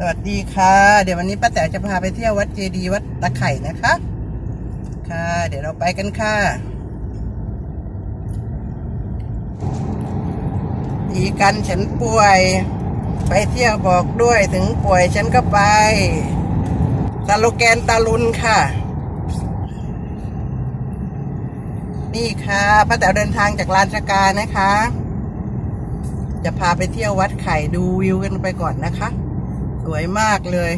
สวัสดีค่ะ เดี๋ยววันนี้ป้าแต๋วจะพาไปเที่ยววัดเจดีย์วัดตะไคร่นะคะ ค่ะ เดี๋ยวเราไปกันค่ะดีกันฉันป่วย ไปเที่ยวบอกด้วยถึงป่วยฉันก็ไปตาโลแกนตาลุนค่ะ นี่ค่ะป้าแต๋วเดินทางจากลานสกานะคะ จะพาไปเที่ยววัดไข่ดูวิวกันไปก่อนนะคะ สวยมากเลย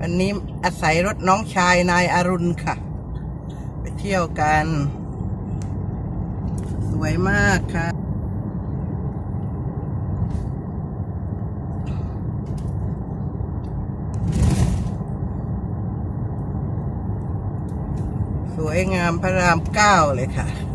วันนี้อาศัยรถน้องชายนายอารุณค่ะ ไปเที่ยวกัน สวยมากค่ะสวยงามพระรามเก้าเลยค่ะ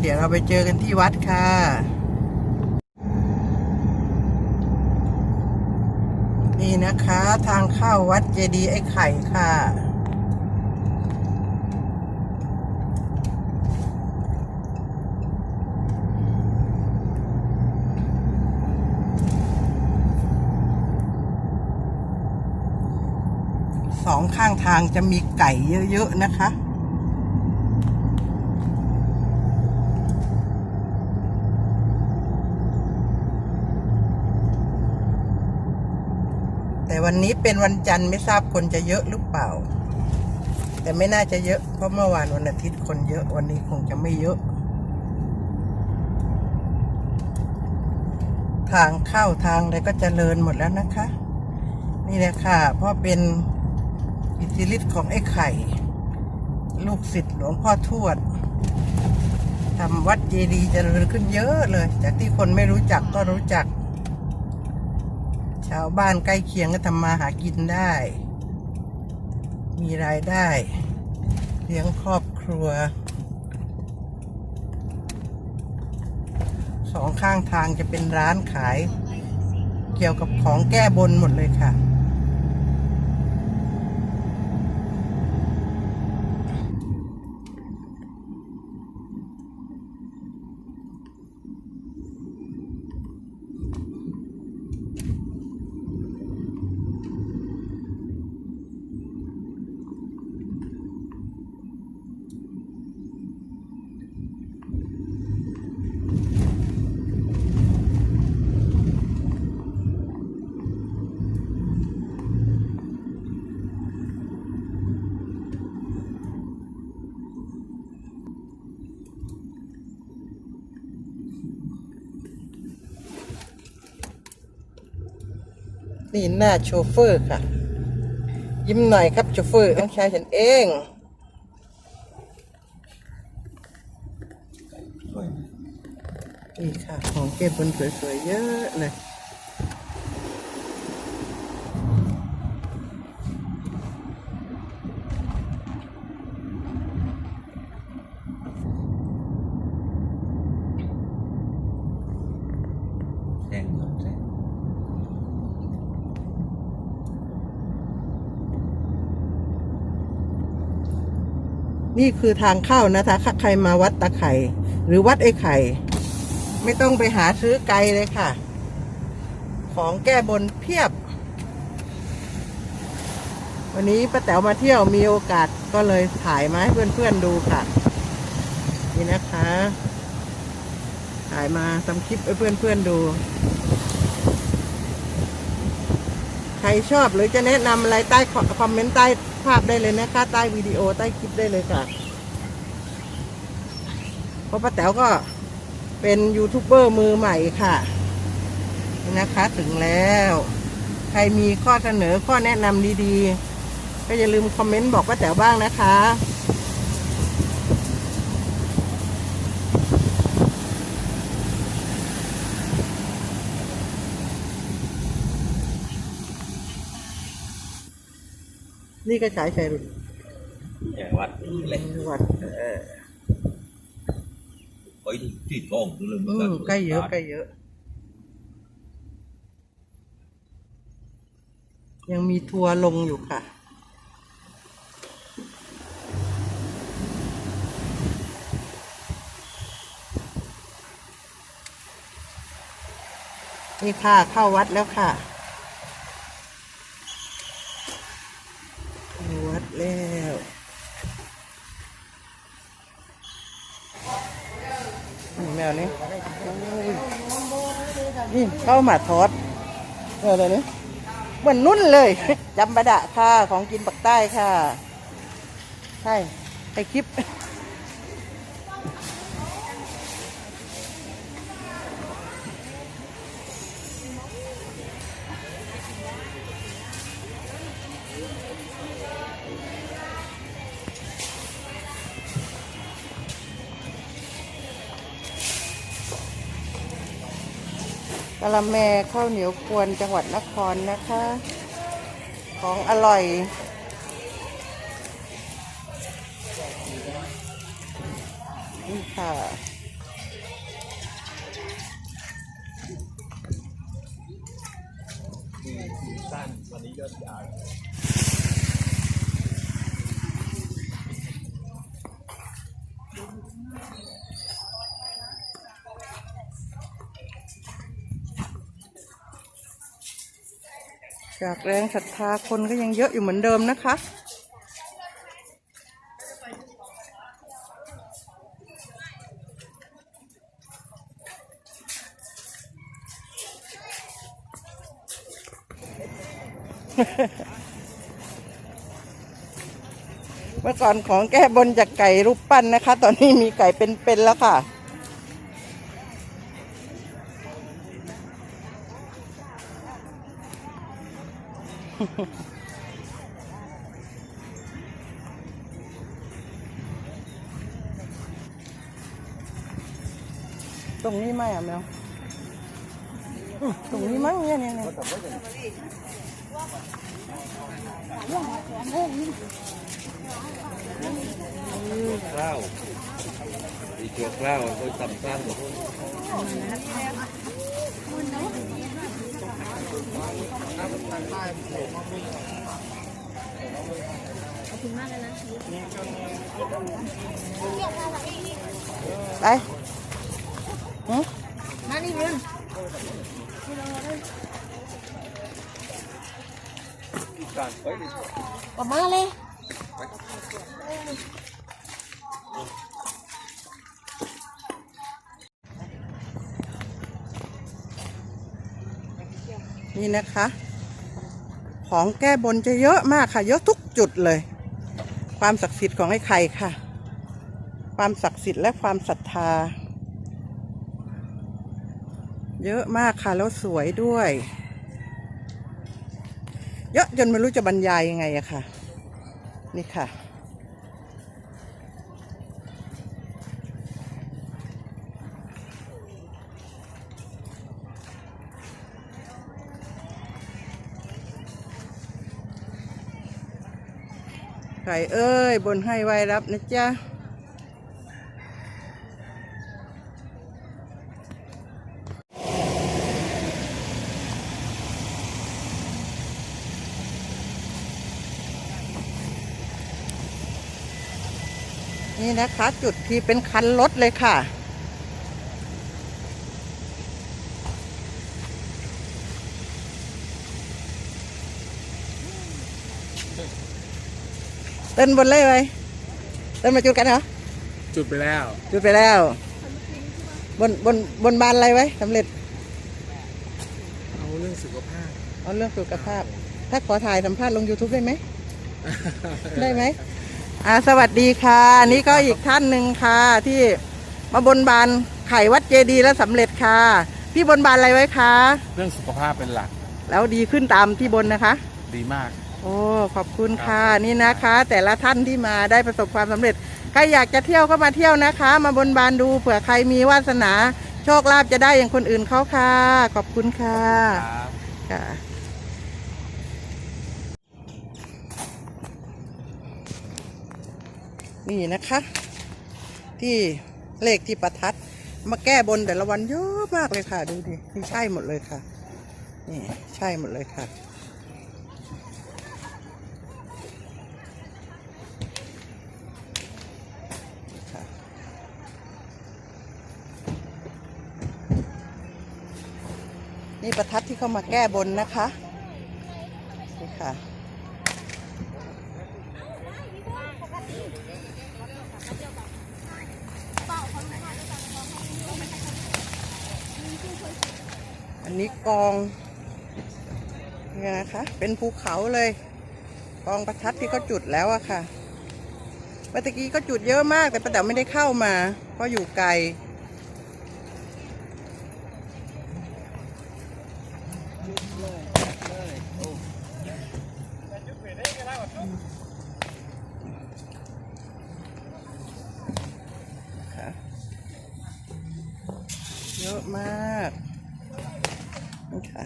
เดี๋ยวเราไปเจอกันที่วัดค่ะ นี่นะคะทางเข้าวัดเจดีย์ไอ้ไข่ค่ะสองข้างทางจะมีไก่เยอะ ๆ นะคะ วันนี้เป็นวันจันทร์ไม่ทราบคนจะเยอะหรือเปล่า แต่ไม่น่าจะเยอะ เพราะเมื่อวานวันอาทิตย์คนเยอะ วันนี้คงจะไม่เยอะ ทางเข้าทางอะไรก็เจริญหมดแล้วนะคะ นี่แหละค่ะ เพราะเป็นอิทธิฤทธิ์ของไอ้ไข่ ลูกศิษย์หลวงพ่อทวดทำวัดเจดีย์เจริญขึ้นเยอะเลย จากที่คนไม่รู้จักก็รู้จัก ชาวบ้านใกล้เคียงก็ทำมาหากินได้ มีรายได้ เลี้ยงครอบครัว สองข้างทางจะเป็นร้านขาย เกี่ยวกับของแก้บนหมดเลยค่ะ นี่หน้าโชเฟอร์ค่ะ ยิ้มหน่อยครับโชเฟอร์ต้องใช้ฉันเองนี่ค่ะ ของเก็บบนสวยๆเยอะเลย แจ้งก่อนแจ้ง นี่คือทางเข้านะคะใครมาวัดตะไคร่หรือวัดไอ้ไข่ ไม่ต้องไปหาซื้อไกลเลยค่ะ ของแก้บนเพียบ วันนี้ป้าแต๋วมาเที่ยวมีโอกาสก็เลยถ่ายมาให้เพื่อนๆดูค่ะ นี่นะคะ ถ่ายมาทำคลิปให้เพื่อนๆดู ใครชอบหรือจะแนะนำอะไรใต้คอมเมนต์ใต้าพได้เลยนะคะใต้วิดีโอใต้คลิปได้เลยค่ะเพราะป้าแต๋วก็เป็นยูทูบเบอร์มือใหม่ค่ะนี่นะคะถึงแล้ว ใครมีข้อเสนอข้อแนะนำดีๆ ก็อย่าลืมคอมเมนต์บอกป้าแต๋วบ้างนะคะ นี่ก็ฉายชัยรุ่นอย่างวัดนี้เลยวัดเออไปที่กล้องดูเลยอืมใกล้เยอะใกล้เยอะ ยังมีทัวร์ลงอยู่ค่ะนี่ค่ะเข้าวัดแล้วค่ะเข้าวัด แล้วแมวนี่นี่เข้ามาทอดเอออะไรนี่เหมือนนุ่นเลยจำบะดะค่ะ ของกินปักใต้ค่ะ ใช่ไอคลิปะละแมข้าวเหนียวควนจังหวัดนครนะคะ ของอร่อย นี่ค่ะ จากแรงศรัทธาคนก็ยังเยอะอยู่เหมือนเดิมนะคะ เมื่อก่อนของแก้บนจากไก่รูปปั้นนะคะ ตอนนี้มีไก่เป็นๆแล้วค่ะ ตรงนี้ไหมอะแมวอืมตรงนี้มั้งเนี่ยเนี่ยเนี่ยข้าวอีเกี่ยวข้าวเขาทำข้า ขอบคุณมากเลยนะไปหืมนั่นนี่มึงออกมาเลยนี่นะคะ ของแก้บนจะเยอะมากค่ะ เยอะทุกจุดเลย ความศักดิ์สิทธิ์ของไอ้ไข่ค่ะ ความศักดิ์สิทธิ์และความศรัทธา เยอะมากค่ะแล้วสวยด้วย เยอะจนไม่รู้จะบรรยายยังไงอะค่ะ นี่ค่ะ ไข่เอ้ย บนให้ไว้รับนะจ๊ะนี่นะคะ จุดที่เป็นคันรถเลยค่ะ เต้นบนเลยไว้เต้นมาจุดกันเหรอ จุดไปแล้ว จุดไปแล้ว บนบนบนบานอะไรไว้สำเร็จ เอาเรื่องสุขภาพ เอาเรื่องสุขภาพ ถ้าขอถ่ายสัมภาษณ์ลง YouTube ได้ไหม ได้ไหมอ่าสวัสดีค่ะ นี่ก็อีกท่านหนึ่งค่ะ ที่มาบนบานไข่วัดเจดีย์แล้วสำเร็จค่ะ พี่บนบานอะไรไว้คะ เรื่องสุขภาพเป็นหลัก แล้วดีขึ้นตามที่บนนะคะ ดีมาก โอ้ขอบคุณค่ะนี่นะคะ แต่ละท่านที่มาได้ประสบความสำเร็จใครอยากจะเที่ยวก็มาเที่ยวนะคะ มาบนบานดูเผื่อใครมีวาสนาโชคลาภจะได้อย่างคนอื่นเขาค่ะ ขอบคุณค่ะค่ะนี่นะคะ ที่เลขที่ประทัด มาแก้บนแต่ละวันเยอะมากเลยค่ะ ดูดินี่ใช่หมดเลยค่ะ นี่ใช่หมดเลยค่ะค่ะ ประทัดที่เข้ามาแก้บนนะคะนี่ค่ะอันนี้กองเนี่ยนะคะ เป็นภูเขาเลย กองประทัดที่เขาจุดแล้วอะค่ะเมื่อกี้ก็จุดเยอะมากแต่ป้าแต๋วไม่ได้เข้ามา เพราะอยู่ไกล ค่ะ เยอะมากนี่ค่ะ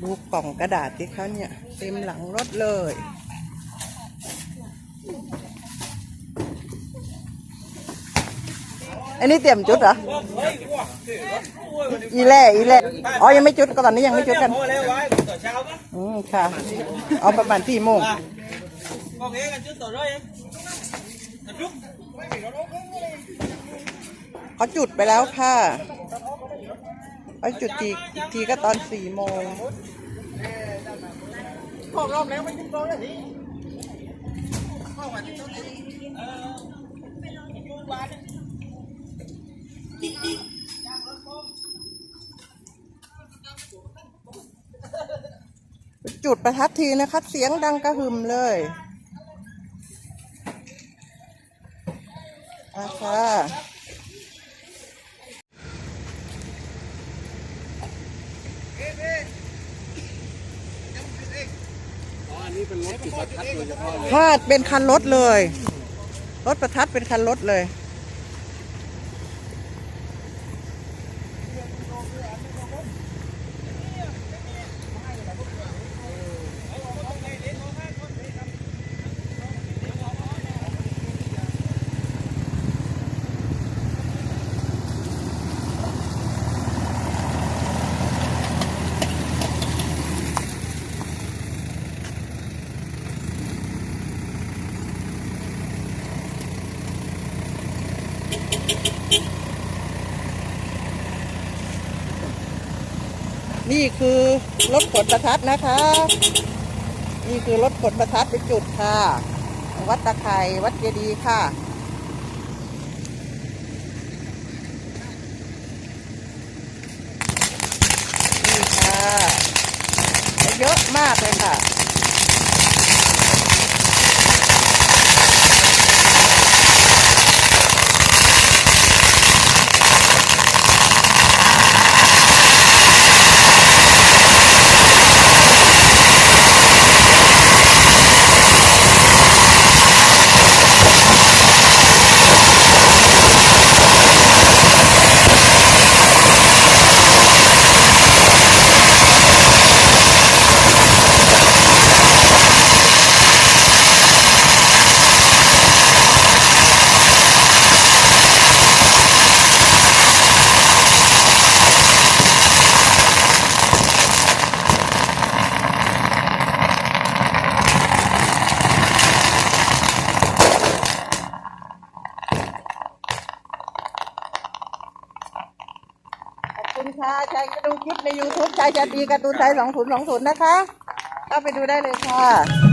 ดูกล่องกระดาษที่เขาเนี่ย เต็มหลังรถเลย อันนี้เตรียมจุดเหรอ อีแล่อีแล่อ๋อ ยังไม่จุดก็ตอนนี้ยังไม่จุดกันอืมค่ะ เอาประมาณสี่โมงเขาจุดไปแล้วค่ะเขาจุดทีอีกทีก็ตอนสี่โมงรอบแล้วเป็นจุด ประทัดทีนะคะเสียงดังกระหึ่มเลยอะค่ะอ๋ออันนี้เป็นรถจุดประทัดโดยเฉพาะเลยพาดเป็นคันรถเลย รถประทัดเป็นคันรถเลย นี่คือรถขนประทัดนะคะ นี่คือรถขนประทัดไปจุดค่ะ วัดตะไคร่วัดเจดีย์ค่ะ นี่ค่ะ เยอะมากเลยค่ะ คุณค่ะชายก็ดูคลิปใน YouTube ชายชาตีการ์ตูนไทย2020นะคะ ก็ไปดูได้เลยค่ะ